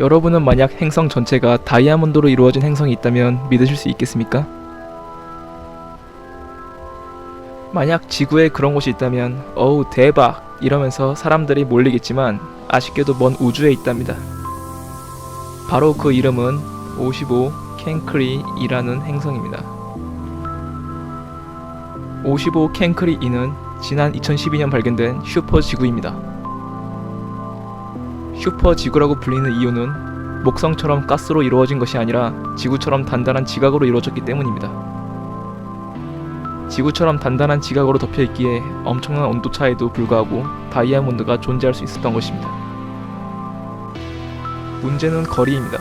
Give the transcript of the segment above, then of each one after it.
여러분은 만약 행성 전체가 다이아몬드로 이루어진 행성이 있다면 믿으실 수 있겠습니까? 만약 지구에 그런 곳이 있다면 어우 대박 이러면서 사람들이 몰리겠지만 아쉽게도 먼 우주에 있답니다. 바로 그 이름은 55 캔크리이라는 행성입니다. 55 캔크리 2는 지난 2012년 발견된 슈퍼 지구입니다. 슈퍼 지구라고 불리는 이유는 목성처럼 가스로 이루어진 것이 아니라 지구처럼 단단한 지각으로 이루어졌기 때문입니다. 지구처럼 단단한 지각으로 덮여 있기에 엄청난 온도 차에도 불구하고 다이아몬드가 존재할 수 있었던 것입니다. 문제는 거리입니다.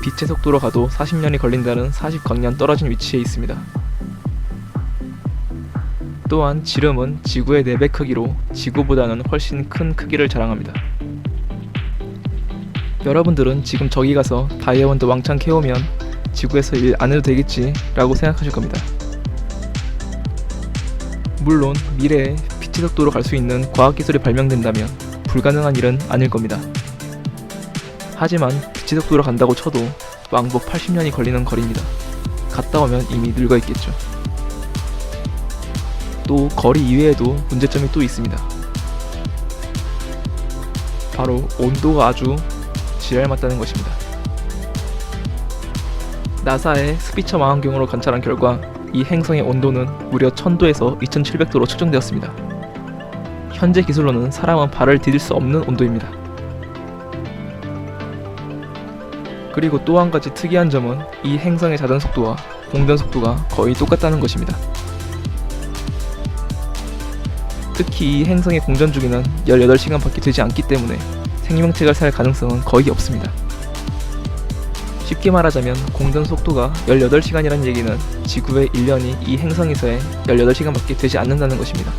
빛의 속도로 가도 40년이 걸린다는 40광년 떨어진 위치에 있습니다. 또한 지름은 지구의 4배 크기로 지구보다는 훨씬 큰 크기를 자랑합니다. 여러분들은 지금 저기 가서 다이아몬드 왕창 캐오면 지구에서 일 안 해도 되겠지 라고 생각하실 겁니다. 물론 미래에 빛의 속도로 갈 수 있는 과학기술이 발명된다면 불가능한 일은 아닐 겁니다. 하지만 빛의 속도로 간다고 쳐도 왕복 80년이 걸리는 거리입니다. 갔다 오면 이미 늙어 있겠죠. 또 거리 이외에도 문제점이 또 있습니다. 바로 온도가 아주 지랄 맞다는 것입니다. 나사의 스피처 망원경으로 관찰한 결과 이 행성의 온도는 무려 1000도에서 2700도로 측정되었습니다. 현재 기술로는 사람은 발을 디딜 수 없는 온도입니다. 그리고 또 한 가지 특이한 점은 이 행성의 자전 속도와 공전 속도가 거의 똑같다는 것입니다. 특히 이 행성의 공전 주기는 18시간밖에 되지 않기 때문에 생명체가 살 가능성은 거의 없습니다. 쉽게 말하자면 공전 속도가 18시간이라는 얘기는 지구의 1년이 이 행성에서의 18시간밖에 되지 않는다는 것입니다.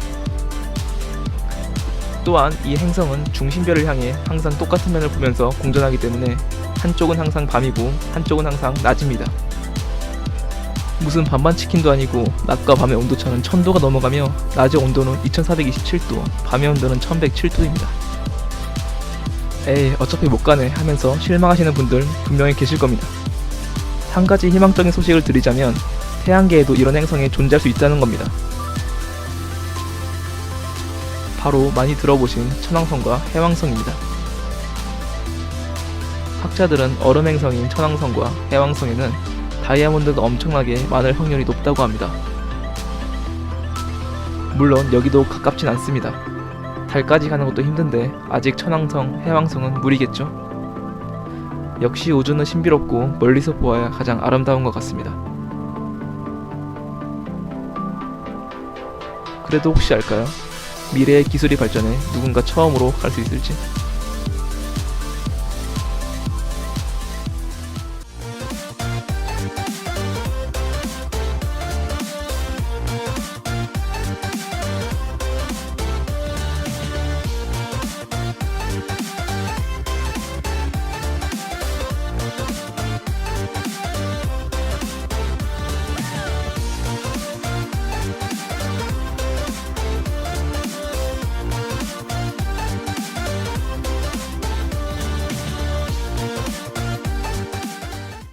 또한 이 행성은 중심별을 향해 항상 똑같은 면을 보면서 공전하기 때문에 한쪽은 항상 밤이고 한쪽은 항상 낮입니다. 무슨 반반 치킨도 아니고 낮과 밤의 온도차는 1000도가 넘어가며 낮의 온도는 2427도, 밤의 온도는 1107도입니다. 에이 어차피 못 가네 하면서 실망하시는 분들 분명히 계실 겁니다. 한 가지 희망적인 소식을 드리자면 태양계에도 이런 행성이 존재할 수 있다는 겁니다. 바로 많이 들어보신 천왕성과 해왕성입니다. 학자들은 얼음 행성인 천왕성과 해왕성에는 다이아몬드가 엄청나게 많을 확률이 높다고 합니다. 물론 여기도 가깝진 않습니다. 달까지 가는 것도 힘든데 아직 천왕성, 해왕성은 무리겠죠? 역시 우주는 신비롭고 멀리서 보아야 가장 아름다운 것 같습니다. 그래도 혹시 알까요? 미래의 기술이 발전해 누군가 처음으로 갈 수 있을지?